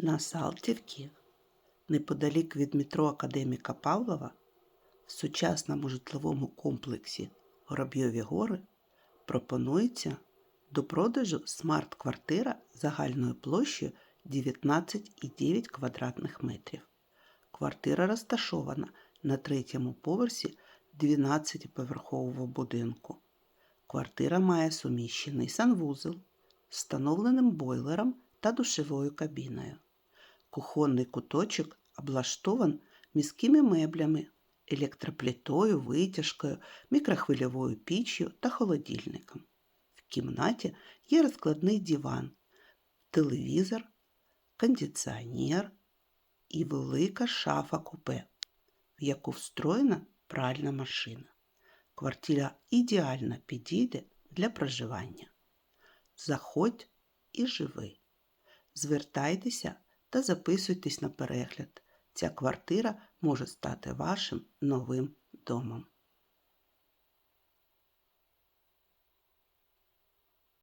На Салтівці, неподалік від метро Академіка Павлова, в сучасному житловому комплексі Воробйові Гори пропонується до продажу смарт-квартира загальною площею 19,9 квадратних метрів. Квартира розташована на третьому поверсі 12-поверхового будинку. Квартира має суміщений санвузол встановленим бойлером та душовою кабіною. Кухонний куточок облаштован міськими меблями, електроплитою, витяжкою, мікрохвильовою піччю та холодильником. В кімнаті є розкладний диван, телевізор, кондиціонер і велика шафа купе, в яку встроєна пральна машина. Квартира ідеально підійде для проживання. Заходь і живи. Звертайтеся та записуйтесь на перегляд. Ця квартира може стати вашим новим домом.